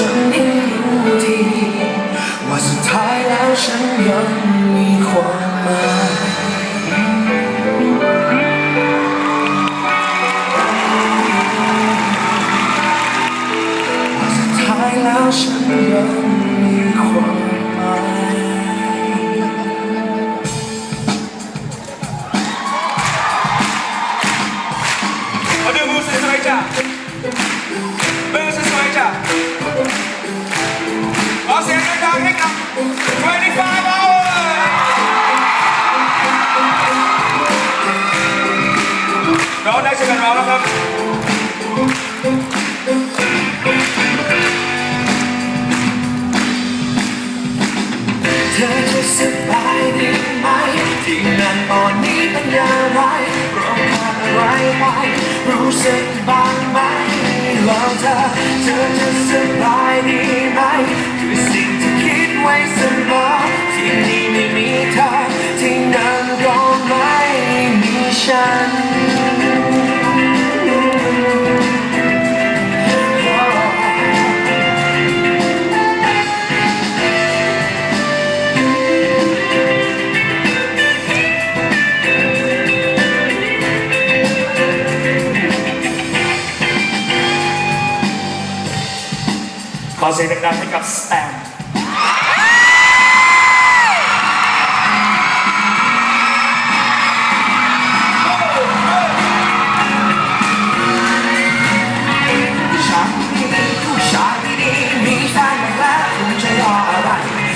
生命入敌，我是太阳神愿你活埋。我是太阳神愿你活埋。 เราได้เจอกันราแล้วครับ เธอจะสบายดีไหม ที่งานตอนนี้เป็นอย่างไรร้องผ่านอะไรไป รู้สึกบ้างไหมแล้วเธอเธอจะสบายดีไหม คือสิ่งที่คิดไว้เสมอที่นี่ไม่มีเธอที่นั่นก็ไม่มีฉัน ขอเสียงดังๆให้กับสแตมผู้ชายดีมีแฟนมาแล้วคุณจะรออะไร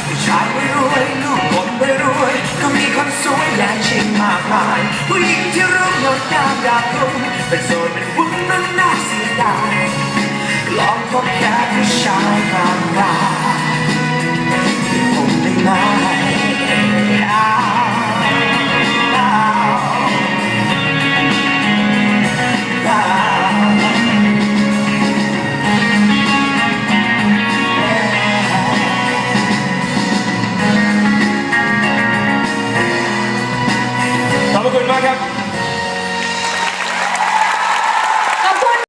ผู้ชายไม่รวยลูกคนไม่รวยก็มีคนสวยแย่ชิงมากมายผู้หญิงที่รูปงดงามอยากรู้เป็นโสดเป็นวุ้นนั้นน่าเสียดาย ลองพบแค่ผู้ชายบางรายที่ผมได้มาขอบคุณมากครับ